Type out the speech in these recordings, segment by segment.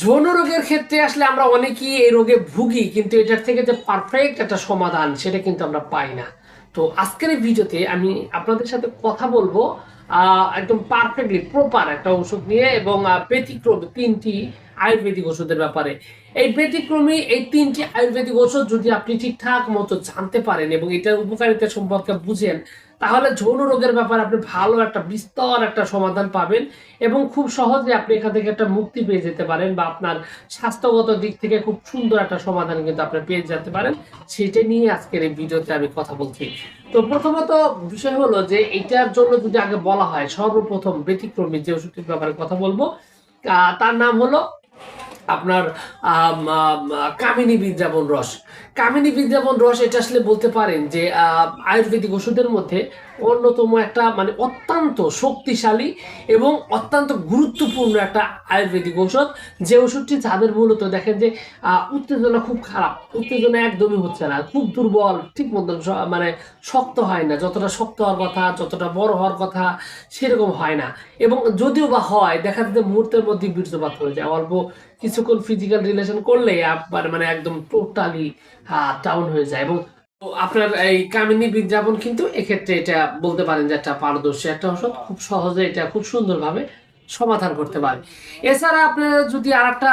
যৌন রোগের ক্ষেত্রে আসলে আমরা অনেকেই এই রোগে ভুগি, কিন্তু এটার থেকে যে পারফেক্ট একটা সমাধান সেটা কিন্তু আমরা পাই না। তো আজকের এই ভিডিওতে আমি আপনাদের সাথে কথা বলব একদম পারফেক্টলি প্রপার একটা ওষুধ নিয়ে এবং ব্যতিক্রম তিনটি আয়ুর্বেদিক ওষুধের ব্যাপারে। এই ব্যতিক্রমী এই তিনটি আয়ুর্বেদিক ওষুধ যদি আপনি ঠিকঠাক মতো জানতে পারেন এবং এটার উপকারিতা সম্পর্কে বুঝেন, তাহলে যৌন রোগের ব্যাপারে আপনি ভালো একটা বিস্তর একটা সমাধান পাবেন এবং খুব সহজে আপনি এখান থেকে একটা মুক্তি পেয়ে যেতে পারেন বা আপনার স্বাস্থ্যগত দিক থেকে খুব সুন্দর একটা সমাধান কিন্তু আপনি পেয়ে যেতে পারেন। সেটা নিয়ে আজকের এই ভিডিওতে আমি কথা বলছি। তো প্রথমত বিষয় হলো যে এটার জন্য যদি আগে বলা হয় সর্বপ্রথম ব্যতিক্রমী যে ওষুধটির ব্যাপারে কথা বলব তার নাম হলো আপনার কামিনী বিদ্যাবন রস। কামিনী বিদ্যাবন রস এটা আসলে বলতে পারেন যে আয়ুর্বেদিক ওষুধের মধ্যে অন্যতম একটা মানে অত্যন্ত শক্তিশালী এবং অত্যন্ত গুরুত্বপূর্ণ একটা আয়ুর্বেদিক ঔষধ। যে ওষুধটি যাদের মূলত দেখেন যে উত্তেজনা খুব খারাপ, উত্তেজনা একদমই হচ্ছে না, খুব দুর্বল ঠিক মতন মানে শক্ত হয় না, যতটা শক্ত হওয়ার কথা, যতটা বড় হওয়ার কথা সেরকম হয় না। এবং যদিও বা হয়, দেখা যাচ্ছে মুহূর্তের মধ্যে বীর্যপাত হয়ে যায়, অল্প কিছুক্ষণ ফিজিক্যাল রিলেশন করলেই আপনার মানে একদম টোটালি ডাউন হয়ে যায়। এবং আপনার এই কামিনী বিজ্ঞাপন কিন্তু এক্ষেত্রে এটা বলতে পারেন যে একটা পারদর্শী, একটা ওষুধ খুব সহজে এটা খুব সুন্দরভাবে সমাধান করতে পারে। এছাড়া আপনার যদি আর একটা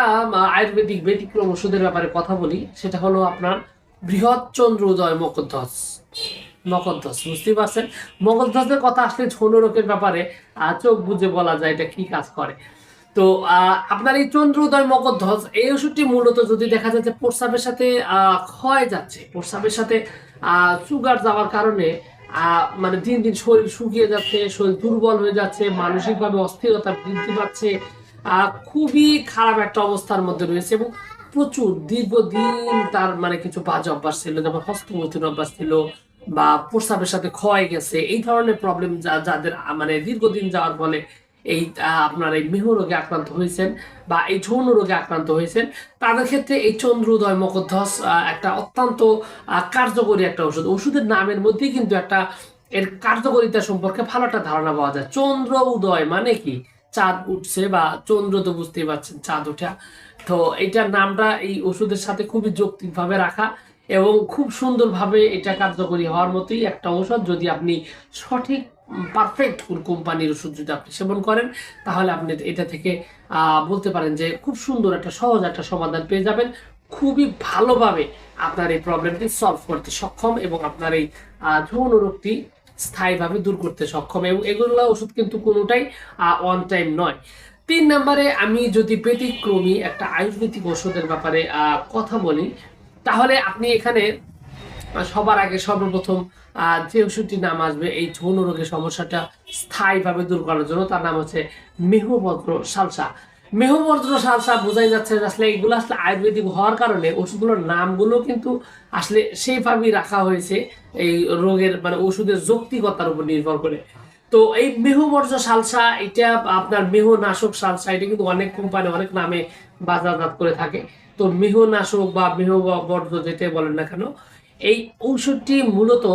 আয়ুর্বেদিক ব্যতিক্রম ওষুধের ব্যাপারে কথা বলি, সেটা হলো আপনার বৃহৎ চন্দ্র উদয় মকদ্দস। মকদ্দস, বুঝতেই পারছেন? মকদ্দসের কথা আসলে যৌন রোগের ব্যাপারে চোখ বুঝে বলা যায় এটা কি কাজ করে। তো আপনার এই চন্দ্র উদয় মকদ্দস এই ওষুধটি মূলত যদি দেখা যাচ্ছে প্রস্রাবের সাথে ক্ষয় যাচ্ছে, প্রস্রাবের সাথে সুগার যাওয়ার কারণে মানে দিন দিন শরীর শুকিয়ে যাচ্ছে, শরীর দুর্বল হয়ে যাচ্ছে, মানসিকভাবে অস্থিরতা বৃদ্ধি পাচ্ছে খুবই খারাপ একটা অবস্থার মধ্যে রয়েছে এবং প্রচুর দীর্ঘদিন তার মানে কিছু বাজে অভ্যাস ছিল, যেমন হস্তমৈথুন অভ্যাস ছিল বা প্রস্রাবের সাথে ক্ষয় গেছে, এই ধরনের প্রবলেম যাদের মানে দীর্ঘদিন যাওয়ার ফলে এই আপনার এই মেহ রোগে আক্রান্ত হয়েছেন বা এই যৌন রোগে আক্রান্ত হয়েছেন, তাদের ক্ষেত্রে এই চন্দ্র উদয় মকধ্বস একটা অত্যন্ত কার্যকরী একটা ওষুধ ওষুধের নামের মধ্যেই কিন্তু একটা, এর কার্যকারিতা সম্পর্কে ভালো একটা ধারণা পাওয়া যায়। চন্দ্র উদয় মানে কি? চাঁদ উঠছে বা চন্দ্র তো বুঝতেই পারছেন, চাঁদ ওঠা। তো এটার নামটা এই ওষুধের সাথে খুবই যৌক্তিকভাবে রাখা। এবং খুব সুন্দরভাবে এটা কার্যকরী হওয়ার মতোই একটা ঔষধ। যদি আপনি সঠিক পারফেক্ট কোন কোম্পানির ওষুধ যদি আপনি সেবন করেন, তাহলে আপনি এটা থেকে বলতে পারেন যে খুব সুন্দর একটা সহজ একটা সমাধান পেয়ে যাবেন। খুবই ভালোভাবে আপনার এই প্রবলেমটি সলভ করতে সক্ষম এবং আপনার এই যৌন রোগটি স্থায়ীভাবে দূর করতে সক্ষম। এবং এগুলো ওষুধ কিন্তু কোনোটাই অন টাইম নয়। তিন নম্বরে আমি যদি ব্যতিক্রমী একটা আয়ুর্বেদিক ওষুধের ব্যাপারে কথা বলি তাহলে আপনি এখানে সবার আগে সর্বপ্রথম যে ওষুধটির নাম আসবে, এই যৌন রোগের সমস্যাটা স্থায়ীভাবে দূর করার জন্য, তার নাম হচ্ছে মেহবদ্র সালসা। মেহবদ্র সালসা বোঝাই যাচ্ছে আসলে এগুলো আসলে আয়ুর্বেদিক হওয়ার কারণে ওষুধগুলোর নামগুলো কিন্তু আসলে সেইভাবেই রাখা হয়েছে, এই রোগের মানে ওষুধের যৌক্তিকতার উপর নির্ভর করে। তো এই মেহবর্জ্য সালসা, এটা আপনার মেহ নাশক সালসা, এটা কিন্তু অনেক কোম্পানি অনেক নামে বাজারজাত করে থাকে। তো মেহ নাশক বা মেহ বর্জ্য যেটাই বলেন না কেন, এই ঔষধটি মূলত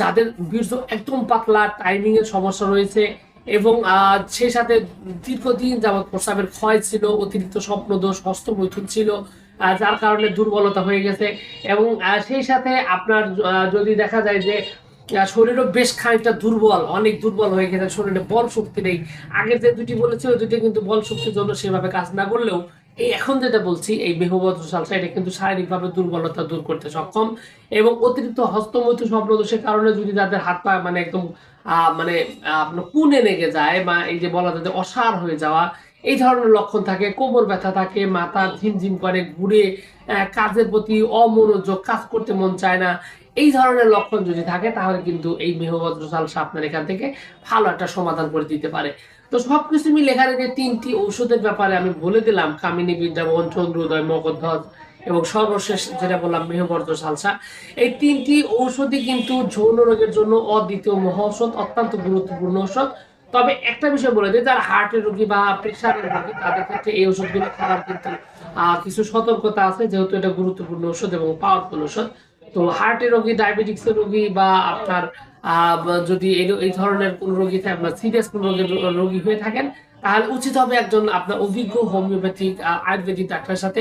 যাদের বীর্য একদম পাতলা টাইমিং এর সমস্যা রয়েছে এবং সেই সাথে দীর্ঘদিন যাবৎ প্রস্রাবের ক্ষয় ছিল, অতিরিক্ত স্বপ্নদোষ, হস্তমৈথুন ছিল যার কারণে দুর্বলতা হয়ে গেছে এবং সেই সাথে আপনার যদি দেখা যায় যে শরীরও বেশ খানিকটা দুর্বল, অনেক দুর্বল হয়ে গেছে। শরীরে বল শক্তি নেই। আগে যে দুটি বলেছি ওই দুটি কিন্তু বল শক্তির জন্য সেভাবে কাজ না করলেও এই এখন যেটা বলছি, এই মেহবদ্র সালসা এটা কিন্তু শারীরিকভাবে দুর্বলতা দূর করতে সক্ষম এবং অতিরিক্ত হস্তমৈথু স্বপ্নদোষের কারণে যদি যাদের হাত পা মানে একদম মানে আপনার কুনে লেগে যায় বা এই যে বলা যে অসার হয়ে যাওয়া, এই ধরনের লক্ষণ থাকে। কোমর ব্যথা থাকে, মাথা ঝিমঝিম করে, ঘুরে কাজের প্রতি অমনোযোগ কাজ করতে মন চায় না। এই ধরনের লক্ষণ যদি থাকে, তাহলে কিন্তু এই মেহবদ্র সালসা আপনার এখান থেকে ভালো একটা সমাধান করে দিতে পারে। তো সবকিছু মিলে এখানে যে তিনটি ঔষধের ব্যাপারে আমি বলে দিলাম, কামিনী বিদ্যাবন চন্দ্রোদয় মগধ্বজ এবং সর্বশেষ যেটা বললাম মেহবর্জ্য সালসা এই তিনটি ঔষধই কিন্তু যৌন রোগের জন্য অদ্বিতীয় মহৌষধ, অত্যন্ত গুরুত্বপূর্ণ ঔষধ। তবে একটা বিষয় বলে দিই, যারা হার্টের রোগী বা প্রেশারের রোগী, তাদের ক্ষেত্রে এই ওষুধগুলো খাওয়ার কিন্তু কিছু সতর্কতা আছে, যেহেতু এটা গুরুত্বপূর্ণ ওষুধ এবং পাওয়ারফুল ওষুধ তো হার্টের রোগী ডায়াবেটিক্সের রোগী বা আপনার যদি এই ধরনের কোন রোগী আপনার সিরিয়াস কোন রোগের রোগী হয়ে থাকেন, তাহলে উচিত হবে একজন আপনার অভিজ্ঞ হোমিওপ্যাথিক আয়ুর্বেদিক ডাক্তারের সাথে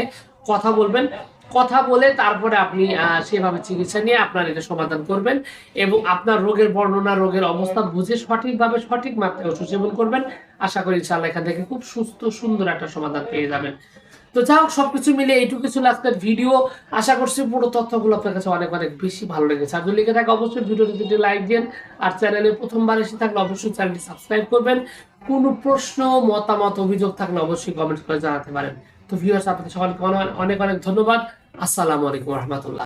কথা বলবেন। কথা বলে তারপরে আপনি সেভাবে চিকিৎসা নিয়ে আপনার এটা সমাধান করবেন এবং আপনার রোগের বর্ণনা, রোগের অবস্থা বুঝে সঠিকভাবে সঠিক মাত্রায় ওষুধ সেবন করবেন। আশা করি ইনশাআল্লাহ এখান থেকে খুব সুস্থ, সুন্দর একটা সমাধান পেয়ে যাবেন। তো যাই হোক, সবকিছু মিলে এইটুকু ছিল আজকের ভিডিও। আশা করছি পুরো তথ্যগুলো আপনার কাছে অনেক অনেক বেশি ভালো লেগেছে। আর যদি থাকে, অবশ্যই ভিডিওটি দুটি লাইক দিন। আর চ্যানেলে প্রথমবার এসে থাকলে অবশ্যই চ্যানেলটি সাবস্ক্রাইব করবেন। কোনো প্রশ্ন, মতামত, অভিযোগ থাকলে অবশ্যই কমেন্ট করে জানাতে পারেন। তো ভিউয়ার্স আপনাদের সকলকে অনেক অনেক ধন্যবাদ। আসসালামু আলাইকুম রহমতুল্লাহ।